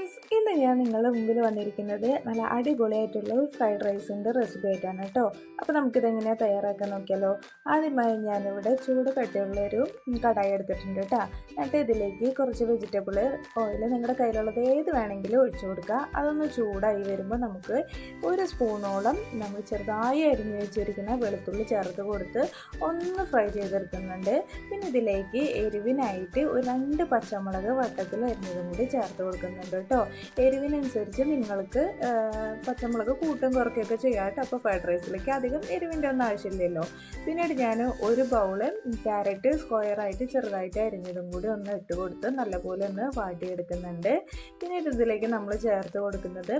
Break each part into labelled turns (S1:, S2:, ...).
S1: Friends ഇന്ന് ഞാൻ നിങ്ങളുടെ മുമ്പിൽ വന്നിരിക്കുന്നത് നല്ല അടിപൊളിയായിട്ടുള്ള ഒരു ഫ്രൈഡ് റൈസിന്റെ റെസിപ്പി ആയിട്ടാണ് കേട്ടോ. അപ്പോൾ നമുക്കിത് എങ്ങനെയാണ് തയ്യാറാക്കാൻ നോക്കിയാലോ? ആദ്യമായി ഞാനിവിടെ ചൂട് കട്ടിയുള്ള ഒരു കടായി എടുത്തിട്ടുണ്ട് കേട്ടോ. എന്നിട്ട് ഇതിലേക്ക് കുറച്ച് വെജിറ്റബിൾ ഓയിൽ നിങ്ങളുടെ കയ്യിലുള്ളത് ഏത് വേണമെങ്കിലും ഒഴിച്ചു കൊടുക്കുക. അതൊന്ന് ചൂടായി വരുമ്പോൾ നമുക്ക് ഒരു സ്പൂണോളം നമ്മൾ ചെറുതായി അരിഞ്ഞു വെച്ചിരിക്കുന്ന വെളുത്തുള്ളി ചേർത്ത് കൊടുത്ത് ഒന്ന് ഫ്രൈ ചെയ്തെടുക്കുന്നുണ്ട്. പിന്നെ ഇതിലേക്ക് എരിവിനായിട്ട് ഒരു രണ്ട് പച്ചമുളക് വട്ടത്തിൽ അരിഞ്ഞതും കൂടി ചേർത്ത് കൊടുക്കുന്നുണ്ട് കേട്ടോ. എരിവിനനുസരിച്ച് നിങ്ങൾക്ക് പച്ചമുളക് കൂട്ടും കുറയ്ക്കുകയൊക്കെ ചെയ്യാം കേട്ടോ. അപ്പോൾ ഫ്രൈഡ് റൈസിലേക്ക് അധികം എരിവിന്റെ ഒന്നും ആവശ്യമില്ലല്ലോ. പിന്നീട് ഞാൻ ഒരു ബൗൾ ക്യാരറ്റ് സ്ക്വയറായിട്ട് ചെറുതായിട്ട് അരിഞ്ഞതും കൂടി ഒന്ന് ഇട്ട് കൊടുത്ത് നല്ലപോലെ ഒന്ന് വാട്ടിയെടുക്കുന്നുണ്ട്. പിന്നീട് ഇതിലേക്ക് നമ്മൾ ചേർത്ത് കൊടുക്കുന്നത്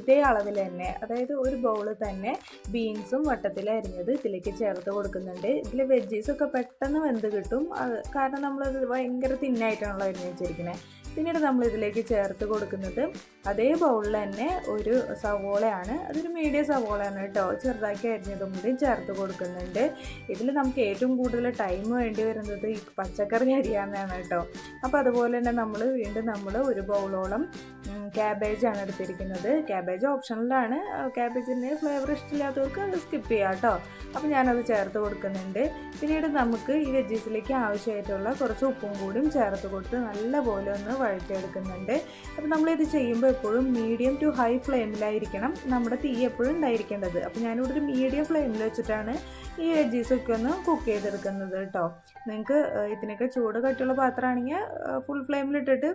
S1: ഇതേ അളവിൽ തന്നെ അതായത് ഒരു ബൗൾ തന്നെ ബീൻസും വട്ടത്തിൽ അരിഞ്ഞത് ഇതിലേക്ക് ചേർത്ത് കൊടുക്കുന്നുണ്ട്. ഇതിൽ വെജീസൊക്കെ പെട്ടെന്ന് വെന്ത് കിട്ടും. അത് കാരണം നമ്മളത് ഭയങ്കര തിന്നായിട്ടാണല്ലോ അരിഞ്ഞ് വെച്ചിരിക്കുന്നത് പിന്നീട് നമ്മൾ ഇതിലേക്ക് ചേർത്ത് കൊടുക്കുന്നത് അതേ ബൗളിൽ തന്നെ ഒരു സവോളയാണ്. അതൊരു മീഡിയം സവോളയാണ് കേട്ടോ. ചെറുതാക്കി അരിഞ്ഞതും കൂടി ചേർത്ത് കൊടുക്കുന്നുണ്ട്. ഇതിൽ നമുക്ക് ഏറ്റവും കൂടുതൽ ടൈം വേണ്ടി വരുന്നത് ഈ പച്ചക്കറി അരിയാന്നാണ് കേട്ടോ. അപ്പോൾ അതുപോലെ തന്നെ നമ്മൾ വീണ്ടും നമ്മൾ ഒരു ബൗളോളം ക്യാബേജാണ് എടുത്തിരിക്കുന്നത്. ക്യാബേജ് ഓപ്ഷണലാണ് ക്യാബേജിന്റെ ഫ്ലേവർ ഇഷ്ടമില്ലാത്തവർക്ക് അത് സ്കിപ്പ് ചെയ്യാം കേട്ടോ. അപ്പോൾ ഞാനത് ചേർത്ത് കൊടുക്കുന്നുണ്ട്. പിന്നീട് നമുക്ക് ഈ വെജീസിലേക്ക് ആവശ്യമായിട്ടുള്ള കുറച്ച് ഉപ്പും കൂടിയും ചേർത്ത് കൊടുത്ത് നല്ലപോലെ ഒന്ന് വഴറ്റിയെടുക്കുന്നുണ്ട്. അപ്പോൾ നമ്മളിത് ചെയ്യുമ്പോൾ എപ്പോഴും മീഡിയം ടു ഹൈ ഫ്ലെയിമിലായിരിക്കണം നമ്മുടെ തീ എപ്പോഴും ഉണ്ടായിരിക്കേണ്ടത്. അപ്പോൾ ഞാനിവിടെ ഒരു മീഡിയം ഫ്ലെയിമിൽ വെച്ചിട്ടാണ് ഈ വെജീസൊക്കെ ഒന്ന് കുക്ക് ചെയ്തെടുക്കുന്നത് കേട്ടോ നിങ്ങൾക്ക് ഇതിനൊക്കെ ചൂട് കട്ടിയുള്ള പാത്രമാണെങ്കിൽ ഫുൾ ഫ്ലെയിമിലിട്ടിട്ട്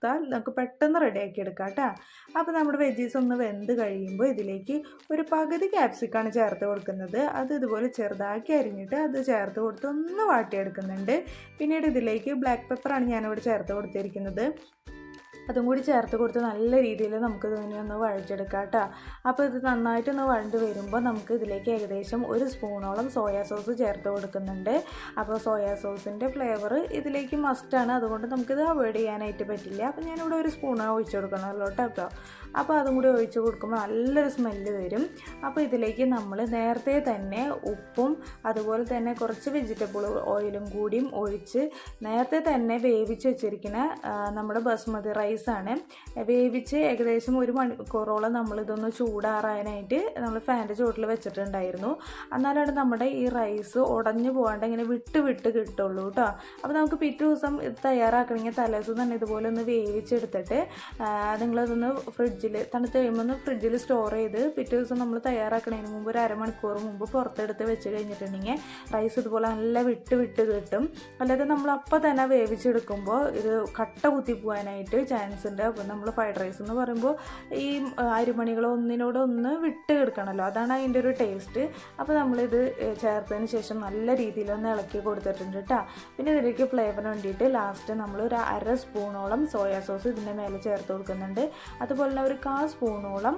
S1: ചെയ്തെടുത്താൽ നമുക്ക് പെട്ടെന്ന് റെഡിയാക്കി എടുക്കാം കേട്ടോ. അപ്പോൾ നമ്മുടെ വെജീസ് ഒന്ന് വെന്ത് കഴിയുമ്പോൾ ഇതിലേക്ക് ഒരു പകുതി ക്യാപ്സിക്കാണ് ചേർത്ത് കൊടുക്കുന്നത്. അത് ഇതുപോലെ ചെറുതാക്കി അരിഞ്ഞിട്ട് അത് ചേർത്ത് കൊടുത്ത് ഒന്ന് വാട്ടിയെടുക്കുന്നുണ്ട്. പിന്നീട് ഇതിലേക്ക് ബ്ലാക്ക് പെപ്പറാണ് ഞാനിവിടെ ചേർത്ത് കൊടുത്തിരിക്കുന്നത്. അതും കൂടി ചേർത്ത് കൊടുത്ത് നല്ല രീതിയിൽ നമുക്ക് ഇതിനെ ഒന്ന് വഴച്ചെടുക്കാം കേട്ടോ. അപ്പോൾ ഇത് നന്നായിട്ടൊന്ന് വഴണ്ട് വരുമ്പോൾ നമുക്ക് ഇതിലേക്ക് ഏകദേശം ഒരു സ്പൂണോളം സോയാ സോസ് ചേർത്ത് കൊടുക്കുന്നുണ്ട്. അപ്പോൾ സോയാ സോസിന്റെ ഫ്ലേവർ ഇതിലേക്ക് മസ്റ്റാണ് അതുകൊണ്ട് നമുക്കിത് അവോയ്ഡ് ചെയ്യാനായിട്ട് പറ്റില്ല. അപ്പോൾ ഞാനിവിടെ ഒരു സ്പൂൺ ഒഴിച്ചു കൊടുക്കണമല്ലോ കേട്ടോ. അപ്പോൾ അതും കൂടി ഒഴിച്ച് കൊടുക്കുമ്പോൾ നല്ലൊരു സ്മെല്ല് വരും. അപ്പോൾ ഇതിലേക്ക് നമ്മൾ നേരത്തെ തന്നെ ഉപ്പും അതുപോലെ തന്നെ കുറച്ച് വെജിറ്റബിൾ ഓയിലും കൂടിയും ഒഴിച്ച് നേരത്തെ തന്നെ വേവിച്ച് വെച്ചിരിക്കുന്ന നമ്മുടെ ബസ്മതി റൈസാണ് വേവിച്ച് ഏകദേശം ഒരു മണിക്കൂറോളം നമ്മളിതൊന്ന് ചൂടാറാനായിട്ട് നമ്മൾ ഫാന്റെ ചുവട്ടിൽ വെച്ചിട്ടുണ്ടായിരുന്നു. എന്നാലാണ് നമ്മുടെ ഈ റൈസ് ഉടഞ്ഞു പോകാണ്ട് ഇങ്ങനെ വിട്ട് വിട്ട് കിട്ടുള്ളൂ കേട്ടോ അപ്പോൾ നമുക്ക് പിറ്റേ ദിവസം ഇത് തയ്യാറാക്കണമെങ്കിൽ തലേദിവസം തന്നെ ഇതുപോലെ ഒന്ന് വേവിച്ചെടുത്തിട്ട് നിങ്ങളതൊന്ന് ഫ്രിഡ്ജിൽ തണുത്ത് കഴിയുമ്പോൾ ഒന്ന് ഫ്രിഡ്ജിൽ സ്റ്റോർ ചെയ്ത് പിറ്റേ ദിവസം നമ്മൾ തയ്യാറാക്കണതിന് മുമ്പ് ഒരു അരമണിക്കൂർ മുമ്പ് പുറത്തെടുത്ത് വെച്ച് കഴിഞ്ഞിട്ടുണ്ടെങ്കിൽ റൈസ് ഇതുപോലെ നല്ല വിട്ട് വിട്ട് കിട്ടും. അല്ലാതെ നമ്മൾ അപ്പോൾ തന്നെ വേവിച്ചെടുക്കുമ്പോൾ ഇത് കട്ട കുത്തി പോകാനായിട്ട് ചാൻസ് ഉണ്ട്. അപ്പോൾ നമ്മൾ ഫ്രൈഡ് റൈസ് എന്ന് പറയുമ്പോൾ ഈ അരിമണികൾ ഒന്നിനോട് ഒന്ന് വിട്ട് കിടക്കണമല്ലോ അതാണ് അതിന്റെ ഒരു ടേസ്റ്റ് അപ്പോൾ നമ്മളിത് ചേർത്തതിന് ശേഷം നല്ല രീതിയിൽ ഒന്ന് ഇളക്കി കൊടുത്തിട്ടുണ്ട് കേട്ടോ പിന്നെ ഇതിലേക്ക് ഫ്ലേവറിന് വേണ്ടിയിട്ട് ലാസ്റ്റ് നമ്മൾ ഒരു അര സ്പൂണോളം സോയാ സോസ് ഇതിന്റെ മേലെ ചേർത്ത് കൊടുക്കുന്നുണ്ട്. അതുപോലെ തന്നെ ഒരു കാ സ്പൂണോളം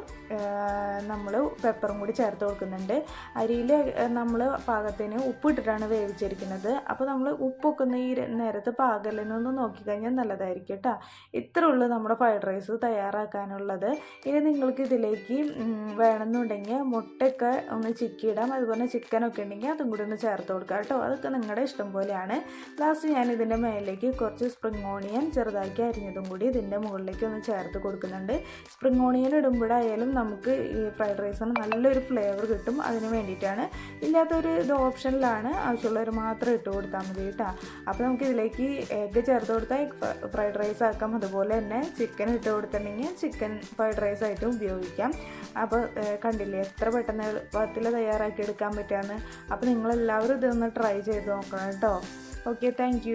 S1: നമ്മൾ പെപ്പറും കൂടി ചേർത്ത് കൊടുക്കുന്നുണ്ട്. അരിയിൽ നമ്മൾ പാകത്തിന് ഉപ്പിട്ടിട്ടാണ് വേവിച്ചിരിക്കുന്നത്. അപ്പോൾ നമ്മൾ ഉപ്പൊക്കെ ഈ നേരത്ത് പാകലിനൊന്ന് നോക്കിക്കഴിഞ്ഞാൽ നല്ലതായിരിക്കും കേട്ടോ ഇത്രേ ഉള്ളൂ നമ്മുടെ ഫ്രൈഡ് റൈസ് തയ്യാറാക്കാനുള്ളത്. ഇനി നിങ്ങൾക്ക് ഇതിലേക്ക് വേണമെന്നുണ്ടെങ്കിൽ മുട്ടയൊക്കെ ഒന്ന് ചിക്കിയിടാം. അതുപോലെ ചിക്കനൊക്കെ ഉണ്ടെങ്കിൽ അതും കൂടി ഒന്ന് ചേർത്ത് കൊടുക്കാം കേട്ടോ. അതൊക്കെ നിങ്ങളുടെ ഇഷ്ടം പോലെയാണ്. ലാസ്റ്റ് ഞാൻ ഇതിന്റെ മേലേക്ക് കുറച്ച് സ്പ്രിങ് ഓണിയൻ ചെറുതാക്കി അരിഞ്ഞതും കൂടി ഇതിന്റെ മുകളിലേക്ക് ഒന്ന് ചേർത്ത് കൊടുക്കുന്നുണ്ട്. സ്പ്രിങ് ഓണിയൻ ഇടുമ്പോഴായാലും നമുക്ക് ഈ ഫ്രൈഡ് റൈസിന് നല്ലൊരു ഫ്ലേവർ കിട്ടും. അതിന് വേണ്ടിയിട്ടാണ്. ഇല്ലാത്തൊരു ഇത് ഓപ്ഷനിലാണ് ആവശ്യമുള്ളവർ മാത്രം ഇട്ട് കൊടുത്താൽ മതി കേട്ടോ. അപ്പോൾ നമുക്ക് ഇതിലേക്ക് എഗ്ഗ് ചേർത്ത് കൊടുത്താൽ ഫ്രൈഡ് റൈസ് ആക്കാം. അതുപോലെ തന്നെ ചിക്കൻ ഇട്ട് കൊടുത്തിട്ടുണ്ടെങ്കിൽ ചിക്കൻ ഫ്രൈഡ് റൈസ് ആയിട്ടും ഉപയോഗിക്കാം. അപ്പോൾ കണ്ടില്ലേ എത്ര പെട്ടെന്ന് എളുപ്പത്തിൽ തയ്യാറാക്കി എടുക്കാൻ പറ്റുകയെന്ന് അപ്പോൾ നിങ്ങളെല്ലാവരും ഇതൊന്ന് ട്രൈ ചെയ്ത് നോക്കണം കേട്ടോ. Okay thank